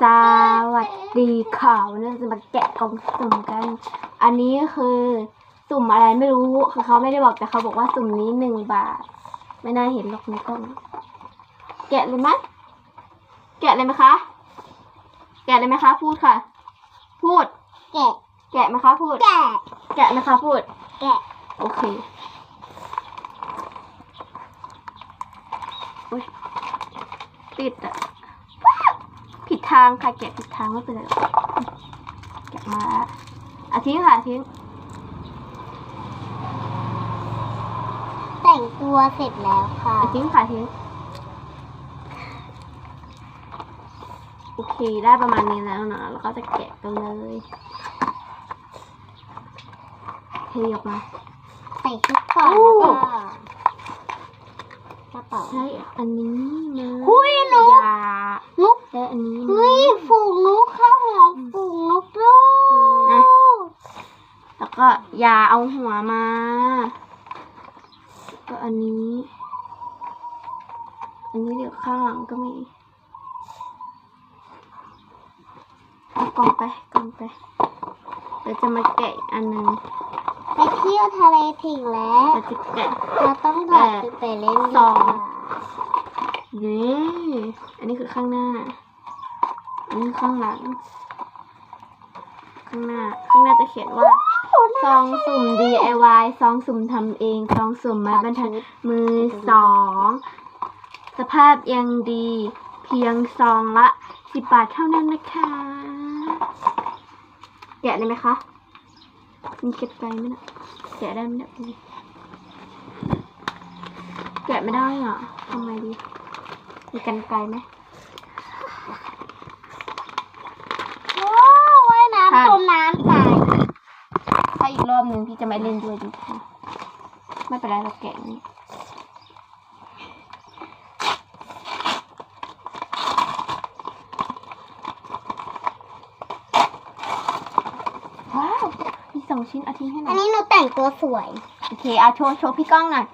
สวัสดีค่ะวันนี้เราจะมาแกะกล่องสุ่มกัน อันนี้คือสุ่มอะไรไม่รู้คือเขาไม่ได้บอกแต่เขาบอกว่าสุ่มนี้หนึ่งบาท ไม่น่าเห็นหรอกในกล้อง แกะเลยไหมแกะเลยไหมคะ แกะเลยไหมคะ พูดค่ะ พูด แกะ แกะไหมคะพูด แกะ แกะไหมคะพูด แกะ โอเคอุ๊ยติดอะ ผิดทางค่ะแกะผิดทางไม่เป็นไรหรอกแกะมาอะทิ้งค่ะทิ้งแต่งตัวเสร็จแล้วค่ะอะทิ้งค่ะทิ้งโอเคได้ประมาณนี้แล้วนะแล้วก็จะแกะกันเลยเทออกมาใส่ชุดก่อนโอ้แล้วก็กระเป๋าใช้อันนี้นะหุ้ยนกยานุก และอันนี้นะเฮ้ยฝูงนกข้าวหอมฝูงนกด้วอะยแล้วก็ยาเอาหัวมาแล้วก็อันนี้ อันนี้เดี๋ยวข้างหลังก็มีเอากล่องไปกล่องไปเดี๋ยวจะมาแกะอีกอันหนึ่งไปเที่ยวทะเลถึงแล้วเราจะแกะ เราต้องถอดชุดไปเล่นสองค่ะนี่ อันนี้คือข้างหน้าอั นนี้ข้างหลัง ข้างหน้า ข้างหน้าจะเขียนว่าซองสุ่ม DIY ซองสุ่มทำเองซองสุ่มไม้บรรทัดมือสองสภาพยังดี เพียงซองละสิบบาทเท่านั้นนะคะ แกะเลยไหมคะมีเก็บไกลไหมนะแกะได้ไหมนี่ยดูดิแกะไม่ได้อะทำไงดี มีกันไกลไหม โอ้ ว่ายค่ะน้ำจมน้ำตายถ้าอีกรอบหนึ่งพี่จะไม่เล่นด้วยดีค่ะไม่เป็นไรเราแกะอย่างนี้ว้าวมีสองชิ้นอาทิ้งให้หน่อัอนยนี้หนูแต่งตัวสวย โอเคเอาโชว์โชว์พี่กล้องหน่อย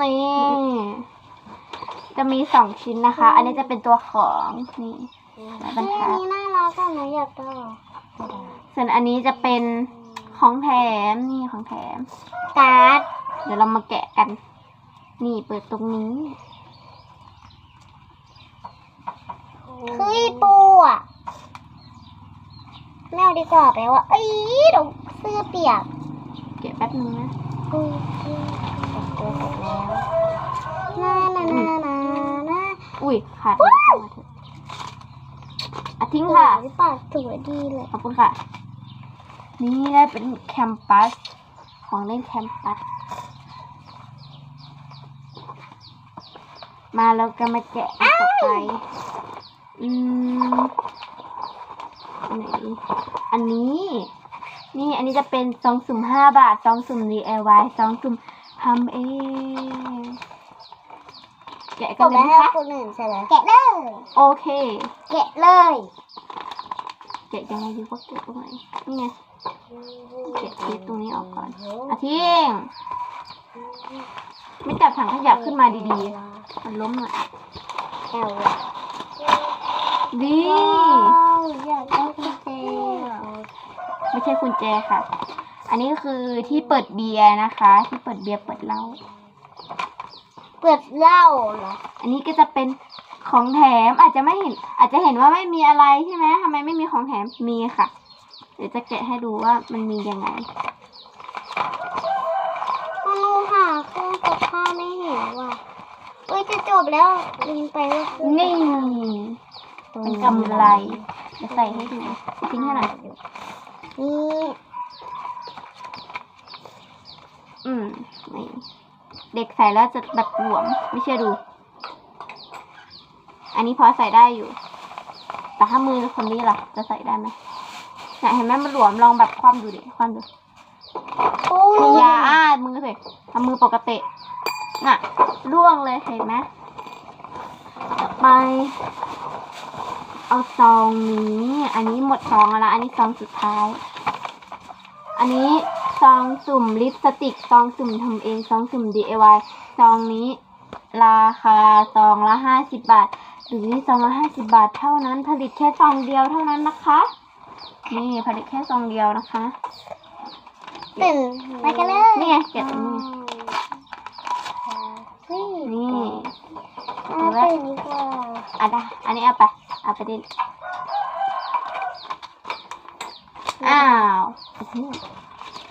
นี่จะมีสองชิ้นนะคะ อันนี้จะเป็นตัวของนี่ทัดอันนี้น่ารักอะหนูอยากได้ ส่วนอันนี้จะเป็นของแถมนี่ของแถม การ์ด เดี๋ยวเรามาแกะกัน นี่เปิดตรงนี้เฮ้ยปูอะไม่เอาดีกว่าไปว่าเอ้ยเดี๋ยวเสื้อเปียกแกะแป๊บนึงนะอุ้ยแต่งตัวเสร็จแล้วนานานานานาอุ้ยขาดแล้วเข้ามาเถอะ อะทิ้งค่ะ สวยปากสวยดีเลย ขอบคุณค่ะ นี่ได้เป็นแคมปัส ของเล่นแคมปัส มาแล้วก็มาแกะอันต่อไป อืมอันไหนดีอันนี้ นี่อันนี้จะเป็นซองสุ่มห้าบาทซองสุ่ม DIY ซองสุ่มทำเอง แกะกกันดเลไปยไหมให้คะคนอื่นใช่ไหมแกะเลย โอเค แกะเลย แกะยังไงดีว่าแกะตรงไหนนี่ไงแกะเทปตรงนี้ออกก่อนอาทิ้งไม่จับถังขยะขึ้นมาดีๆ มันล้มหน่อยแอลดีอยากได้กุญแจไม่ใช่กุญแจค่ะ อันนี้คือที่เปิดเบียร์นะคะ ที่เปิดเบียร์เปิดเหล้า เปิดเหล้าเหรออันนี้ก็จะเป็นของแถมอาจจะไม่เห็น อาจจะเห็นว่าไม่มีอะไรใช่ไหมทำไมไม่มีของแถมมีค่ะ เดี๋ยวจะแกะให้ดูว่ามันมียังไงหนูหาเครื่องซักผ้าไม่เห็นว่ะเอ้ยจะจบแล้วลืมไปว่าเครื่องนี่เป็นกำไรจะใส่ให้ดูทิ้งให้หน่อย นี่ อืมนี่ เด็กใส่แล้วจะแบบหลวม ไม่เชื่อดู อันนี้พอใส่ได้อยู่ แต่ถ้ามือคนนี้ล่ะ จะใส่ได้ไหมเนี่ยเห็นไหมมันหลวมลองแบบคว่ำดูดิคว่ำดูโอ้ยอย่าอ้ามือสิทำมือปกติ น่ะร่วงเลยเห็นไหมไป เอาซองนี้ อันนี้หมดซองแล้ว อันนี้ซองสุดท้าย อันนี้ ซองสุ่มลิปสติก ซองสุ่มทำเอง ซองสุ่ม DIY ซองนี้ราคาซองละห้าสิบบาทอยู่ที่สองร้อยห้าสิบบาทเท่านั้น ผลิตแค่ซองเดียวเท่านั้นนะคะ นี่ผลิตแค่ซองเดียวนะคะตื่นไปกันเลยนี่ไงแกะตรงนี้นี่นี่เอาตื่นดีกว่าอันนี้อันนี้เอาไป เอาไปดิอ้าว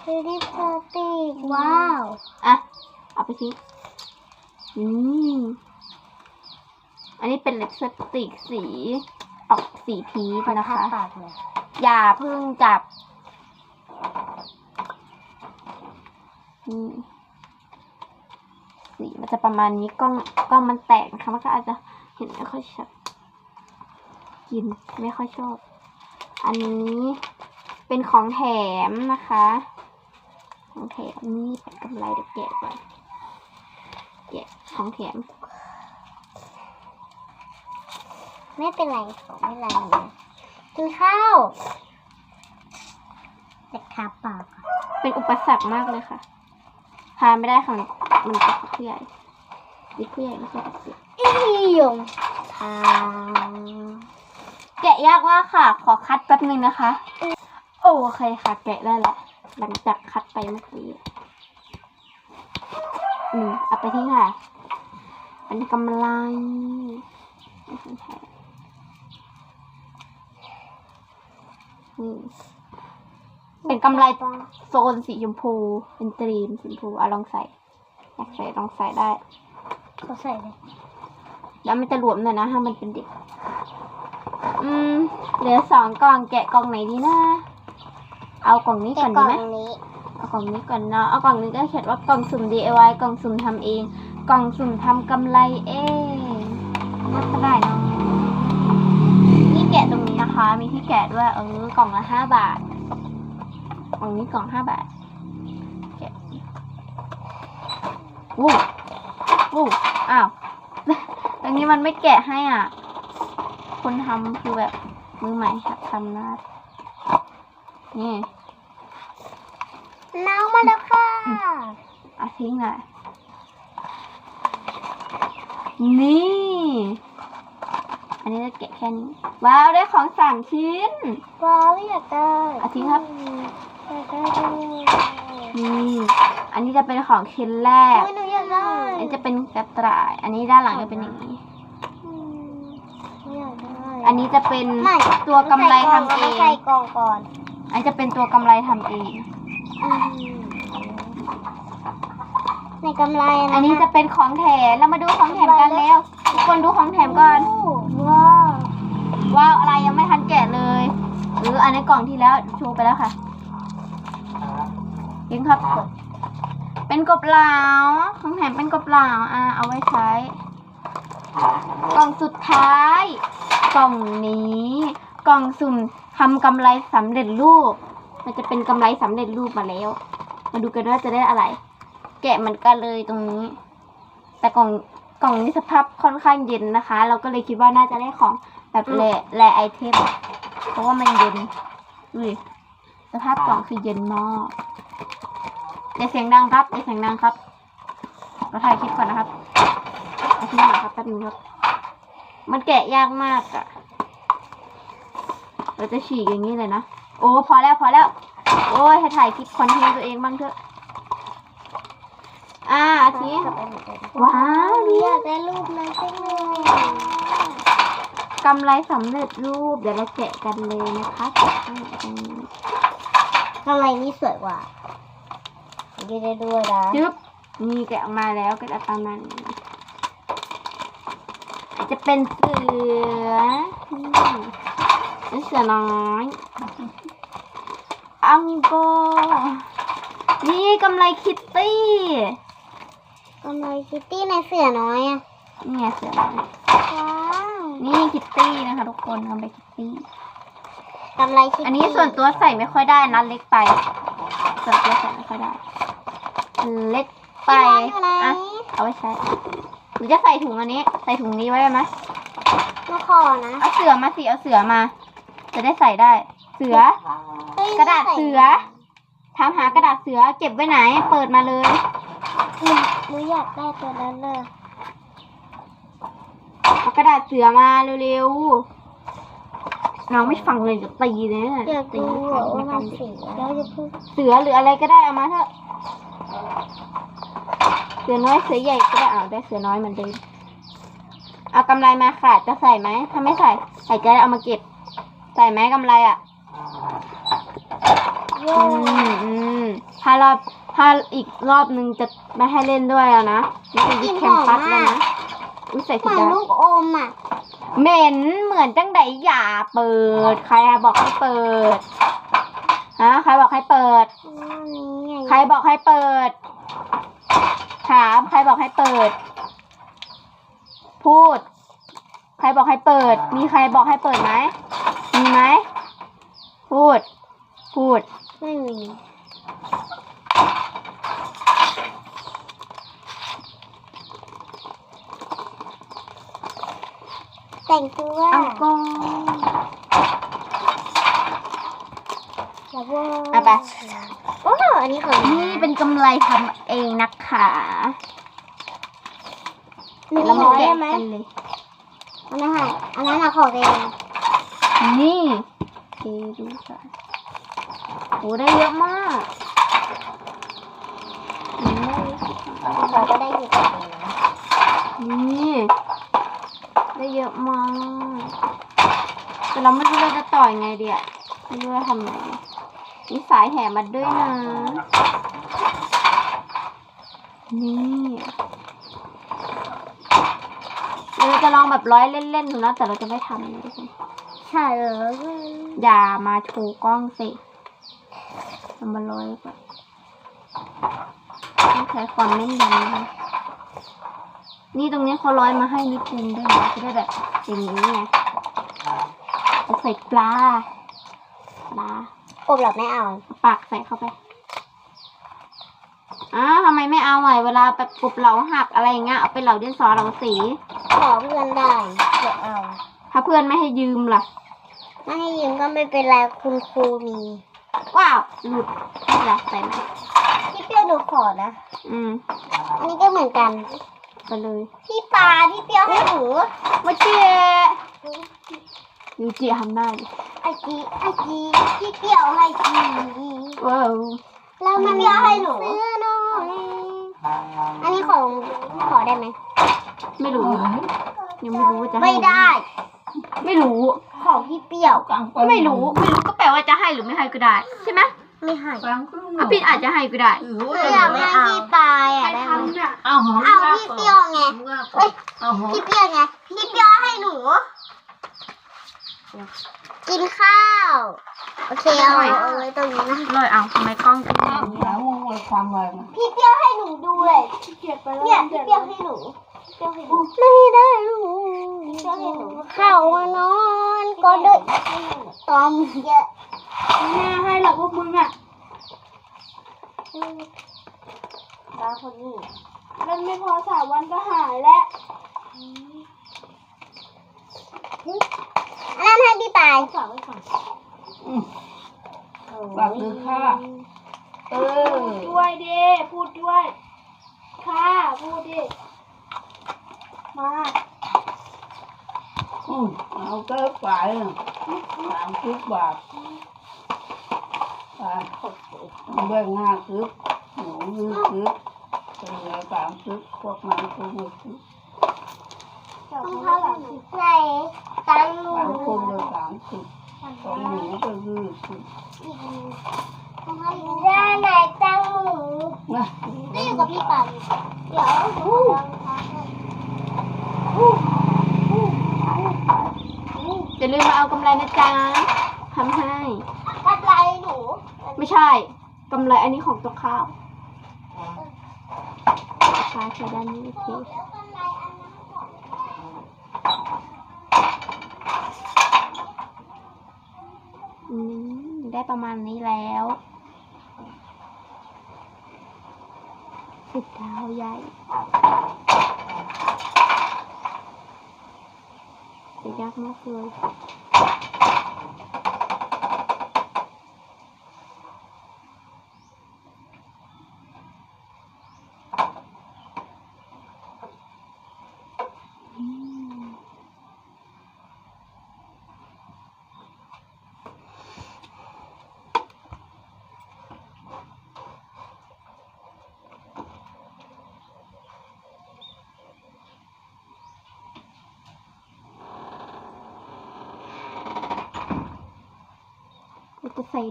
เอาทิ้งคือที่พลาสติกว้าว อะ เอาไปทิ้งอืมอันนี้เป็นเล็บสติกสี ออกสีพีชนะคะ ปากเลยอย่าเพิ่งจับนี่สีมันจะประมาณนี้กล้องกล้องมันแตกนะคะมันก็อาจจะเห็นไม่ค่อยชัดกินไม่ค่อยชอบ อันนี้เป็นของแถมนะคะ ของแถมนี่เป็นกำไรเดี๋ยวแกะก่อนแกะของแถมไม่เป็นไรไม่เป็นไรนะกินข้าวแต่คาปากอะเป็นอุปสรรคมากเลยค่ะทานไม่ได้ค่ะมันเป็นผู้ใหญ่เด็กผู้ใหญ่ไม่ใช่เด็กเด็กอีหยงทางแกะยากมากค่ะ ขอคัดแป๊บหนึ่งนะคะ โอเคค่ะ แกะได้ละ หลังจากคัดไปเมื่อกี้อืมเอาไปที่ค่ะอันนี้กำไรนี่เป็นกำไรโซนสีชมพู เป็นตรีมสีชมพูเอาลองใส่ อยากใส่ลองใส่ได้เขาใส่เลย แล้วมันจะหลวมหน่อยนะถ้ามันเป็นเด็ก อืม เหลือสองกล่องแกะกล่องไหนดีนะ เอากล่องนี้ก่อนดีไหมนี้ เอากล่องนี้ก่อนเนาะ เอากล่องนี้ก็เขียนว่ากล่องสุ่ม DIY กล่องสุ่มทำเอง กล่องสุ่มทำกำไรเองน่าจะได้เนาะนี่แกะตรงนี้นะคะ มีที่แกะด้วย เออ กล่องละห้าบาท กล่องนี้กล่องห้าบาทแกะวู้วู้อ้าว ตรงนี้มันไม่แกะให้อะ คนทำคือแบบมือใหม่หัดทำนะ นี่น้องมาแล้วค่ะเอาทิ้งหน่อยนี่ อันนี้จะแกะแค่นี้ ว้าวได้ของสามชิ้น ว้าวอยากได้เอาทิ้งครับอยากได้ด้วยนี่อันนี้จะเป็นของชิ้นแรกโอ้ยหนูอยากได้อันนี้จะเป็นกระต่าย อันนี้ด้านหลังจะเป็นอย่างนี้อืมหนูอยากได้อันนี้จะเป็นไม่ตัวกำไรทำเอไม่งใส่กล่องก่อน อันนี้จะเป็นตัวกำไรทำเอง อืมในกำไรนะอันนี้จะเป็นของแถมเรามาดูของแถมกันแล้วทุกคนดูของแถมก่อนว้าวว้าวอะไรยังไม่ทันแกะเลยหรืออันในกล่องที่แล้วโชว์ไปแล้วค่ะยิงครับ เป็นกบเหลาของแถมเป็นกบเหลาอ่าเอาไว้ใช้ กล่องสุดท้าย กล่องนี้ กล่องสุ่มทำกำไรสำเร็จรูป มันจะเป็นกำไรสำเร็จรูปมาแล้ว มาดูกันว่าจะได้อะไร แกะเหมือนกันเลยตรงนี้ แต่กล่องกล่องนี้สภาพค่อนข้างเย็นนะคะ เราก็เลยคิดว่าน่าจะได้ของแบบแรแรไอเทมเพราะว่ามันเย็นอุ้ยสภาพกล่องคือเย็นมากอย่าเสียงดังครับอย่าเสียงดังครับเราถ่ายคลิปก่อนนะครับเอาที่มาครับแป๊บนึงครับ มันแกะยากมากอะ เราจะฉีกอย่างนี้เลยนะ โอ้ พอแล้วพอแล้ว โอ้ยให้ถ่ายคลิปคอนเทนต์ตัวเองบ้างเถอะ อ่าอาทีว้าวหนูนี่อยากได้รูปนั้นจังเลยกำไรสำเร็จรูป เดี๋ยวเราแกะกันเลยนะคะแกะข้างในตรงนี้กำไรนี่สวยกว่ายืดได้ด้วยนะจึ๊บนี่แกะออกมาแล้วก็จะประมาณนี้อาจจะเป็นเสือนี่ เป็นเสือน้อยอังโก นี่กำไรคิตตี้กำไรคิตตี้ในเสือน้อยอะนี่ไงเสือน้อยว้าวนี่คิตตี้นะคะทุกคนกำไรคิตตี้กำไรคิตตี้ อันนี้ส่วนตัวใส่ไม่ค่อยได้นะเล็กไป ส่วนตัวใส่ไม่ค่อยได้ เล็กไปพี่บอลอยู่ไหนอะเอาไว้ใช้หรือจะใส่ถุงอันนี้ ใส่ถุงนี้ไว้ได้ไหมมาขอนะ เอาเสือมาสิ เอาเสือมา จะได้ใส่ได้ เสือเฮ้ยกระดาษเสือถามหากระดาษเสือเก็บไว้ไหน เปิดมาเลยหนูหนูอยากได้ตัวนั้นเลยเอากระดาษเสือมาเร็วๆน้องไม่ฟังเลยจะตีเลยนะอยากตีดูค่ะว่ามันสีแล้วจะพูดเสือหรืออะไรก็ได้เอามาเถอะ เสือน้อยเสือใหญ่ก็ได้เอาได้เสือน้อยเหมือนเดิมเอากำไรมาค่ะจะใส่ไหมถ้าไม่ใส่ใส่จะได้เอามาเก็บ ใส่ไหมกำไรอะโย่อืมอืมถ้ารอบถ้าอีกรอบนึงจะไม่ให้เล่นด้วยแล้วนะนี่คือยึดแคมปัสแล้วนะอุ้ยใส่เหผิดมือนด้านลูกอมอะเหม็นเหมือนจังไดอย่าเปิด ใครอะบอกให้เปิดฮะใครบอกให้เปิดอันนี้ไงใครบอกให้เปิด ถามใครบอกให้เปิด พูด ใครบอกให้เปิด มีใครบอกให้เปิดไหม มีไหม พูด พูด ไม่มี แต่งตัวเอาก็แล้วว่าเอาไป โอ้ อันนี้ของนี่เป็นกำไรทำเองนะคะหนึ่งแล้วมาร้อยแกะได้ไหมกันเลย อันนั้นค่ะอันนั้นอะของเอง นี่เทดูค่ะโอ้ได้เยอะมากเราก็ได้อยู่กับเองนะนี่ ได้เยอะมาก แต่เราไม่รู้เราจะต่อยังไงดีอะไม่รู้จะทำไงมีสายแถมมาด้วยนะ นี่เราจะลองแบบร้อยเล่นๆดูนะ แต่เราจะไม่ทำนะทุกคน ใช่เหรออย่ามาโชว์กล้องสิทำมาร้อยก่อนต้องใช้ความแม่นยำนะคะนี่ตรงนี้เขาร้อยมาให้นิดนึงด้วยนะจะได้แบบอย่างนี้ไงเอาใส่ปลาปลาอบหลับไม่เอาเอาปากใส่เข้าไปอ้าวทำไมไม่เอาอะเวลาแบบกรุบเหลาหักอะไรอย่างเงี้ยเอาไปเหลาดินสอเหลาสีขอเพื่อนได้จะเอา ถ้าเพื่อนไม่ให้ยืมล่ะ ไม่ให้ยืมก็ไม่เป็นไรคุณครูมี ว้าวหลุดไม่เป็นไรใส่ไหมพี่เปรี้ยวดูขอนะ อืม อันนี้ก็เหมือนกันไปเลย พี่ปลาพี่เปรี้ยวให้หนูมาเจยูจิทำได้ดิไอจีไอจีพี่เปรี้ยวให้จีว้าวแล้วมันมีให้หนูซื้อหน่อยอันนี้ของขอได้ไหม ไม่รู้ ยังไม่รู้ว่าจะให้ไม่ได้ ไม่รู้ ของพี่เปรี้ยวไม่รู้ไม่รู้ก็แปลว่าจะให้หรือไม่ให้ก็ได้ ใช่ไหมไม่ให้อะพี่อาจจะให้ก็ได้ไม่อยากให้พี่ปลาอะได้ไหมเอาหอมเอาพี่เปรี้ยวไงเอ้ยเอาหอมพี่เปรี้ยวไงพี่เปรี้ยวให้หนู กินข้าวโอเคเอาเอาไว้ตรงนี้นะเลยเอาทำไมกล้องเป็นอย่างนี้หาโมงเลยความแรงพี่เปรี้ยวให้หนูดูเลยเนี่ยพี่เปรี้ยวให้หนู พี่เปรี้ยวให้หนูไม่ได้หนูพี่เปรี้ยวให้หนูเข้ามานอนก็ได้ตอมเยอะแม่ให้หรอกพวกมึงอะตาคนนี้เล่นไม่พอสามวันก็หายแล้วอันนั้นให้พี่ปายฝากไว้ก่อนปากคือข้าเออด้วยดิพูดด้วย ค่ะ พูดดิ มาอืมเอาเกินไปสามสิบบาทไปเบื้องหน้าคือหนูยืนคือเป็นไงสามสิบพวกมันคือหมดสิบต้องเข้าหลังใส่ตังหนูบางคนเลยสามสิบสองหนูก็ยี่สิบด้านไหนตังหนูนะไม่อยู่กับพี่ปันเดี๋ยวหนู อย่าลืมมาเอากำไรนะจ๊ะทำให้ปัดไรหนูไม่ใช่กำไรอันนี้ของตัวข้าวปลาใช้ด้านนี้โอเคอืมได้ประมาณนี้แล้วสิบดาวใหญ่ จะยา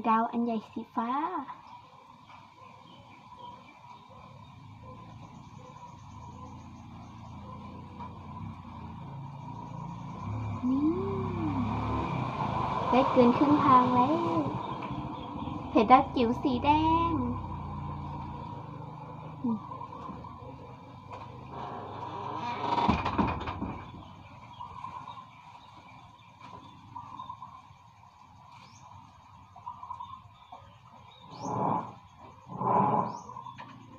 ดาวอันใหญ่สีฟ้า นี่ได้เกินครึ่งทางแล้วเพจดักจิ๋วสีแดง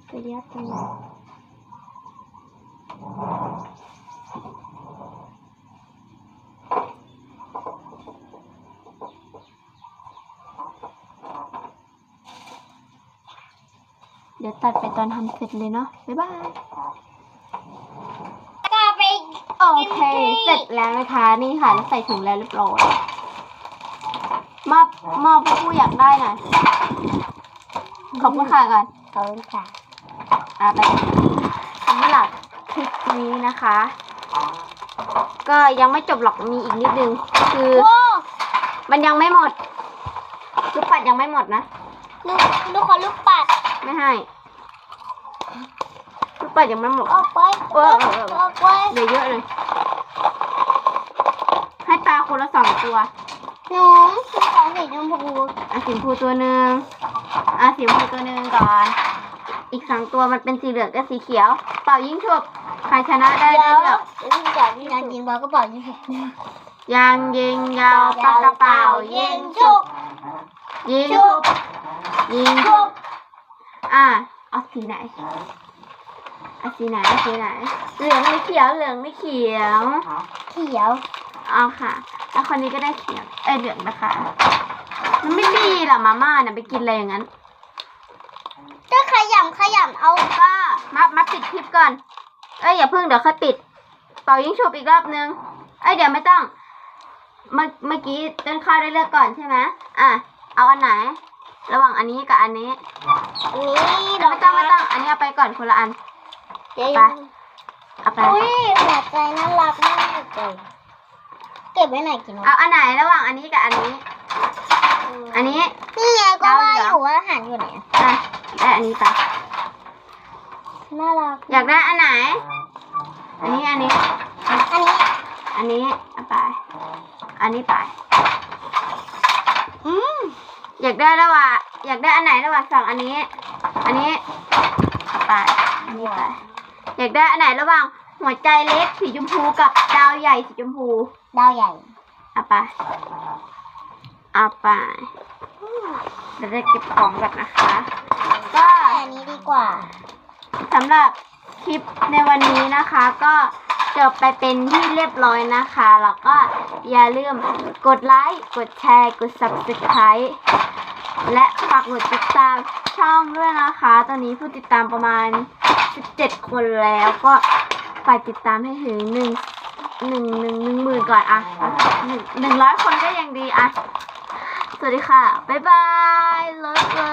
จะยัดตรงนี้ เดี๋ยวตัดไปตอนทำเสร็จเลยเนาะ บ๊ายบาย ก็ไปโอเค เสร็จแล้วนะคะ นี่ค่ะแล้วใส่ถุงแล้วเรียบร้อยมอบมอบผู้อยากได้หน่อย ขอบคุณค่ะก่อนขอบคุณค่ะอะไปสำหรับคลิป นี้นะคะ ก็ยังไม่จบหรอกมีอีกนิดนึง คือโอ้มันยังไม่หมด ลูกปัดยังไม่หมดนะ ลูกลูกขอลูกปัดไม่ให้ ลูกปัดยังไม่หมด ออกไปเออเออเออ ออกไปเหลือเยอะเลย ให้ปลาคนละสองตัว หนูสีขาวสีชมพูอะสีชมพูตัวหนึ่งอะสีชมพูตัวหนึ่งก่อน อีกสองตัวมันเป็นสีเหลืองกับสีเขียว เป่ายิงฉุบ ใครชนะได้เดี๋ได้ยวเลือกเดี๋ยวพี่จ๋าพี่นางยิงบอลก็บอกยิงฉุกยางยิงยาวปากกระเป๋ายิยิงงฉุฉุบกยิงฉุฉุกบยิงฉุฉุบกอะเอาสีไหนเอาสีไหนเอาสีไหน เหลืองหรือเขียว เหลืองหรือเขียว เขียวเอาค่ะ แล้วคนนี้ก็ได้เขียว เอ้ยเหลืองนะคะ มันไม่ดีหรอมาม่าเนี่ยไปกินอะไรอย่างนั้นก็ขยำขยำเอาก็มามาปิดคลิปก่อน เอ้ยอย่าเพิ่งเดี๋ยวค่อยปิด เป่ายิงฉุบอีกรอบนึง เอ้ยเดี๋ยวไม่ต้อง เมื่อเมื่อกี้ต้นข้าวได้เลือกก่อนใช่ไหมอะเอาอันไหน ระหว่างอันนี้กับอันนี้อันนี้ไม่ต้องไม่ต้องอันนี้เอาไปก่อนคนละอันเดี๋ยวไปเอาไปอุ้ยหัวใจน่ารักมากเลยเก็บไว้ไหนกินวะเอาอันไหนระหว่างอันนี้กับอันนี้ อันนี้นี่ไงก็ว่าอยู่ว่าอาหารอยู่ไหนอะอะได้อันนี้ไป น่ารักอยากได้อันไหน อันนี้อันนี้ อันนี้ อันนี้เอาไป อันนี้ไปอืมอยากได้ระหว่างอยากได้อันไหนระหว่างสองอันนี้ อันนี้เอาไปอันนี้ไปอยากได้อันไหนระหว่างหัวใจเล็กสีชมพูกับดาวใหญ่สีชมพูดาวใหญ่เอาไปเอาไปเดี๋ยวจะเก็บของก่อนนะคะ ก็อันนี้ดีกว่า สำหรับคลิปในวันนี้นะคะ ก็จบไปเป็นที่เรียบร้อยนะคะ แล้วก็อย่าลืมกดไลค์ กดแชร์ กด subscribe และฝากกดติดตามช่องด้วยนะคะ ตอนนี้ผู้ติดตามประมาณ 17 คนแล้วก็ไปติดตามให้ถึงหนึ่งหนึ่งหนึ่งหนึ่งหมื่นก่อนอะหนึ่งหนึ่งร้อยคนก็ยังดีอะสวัสดีค่ะ บ๊ายบายเลิฟเลิฟ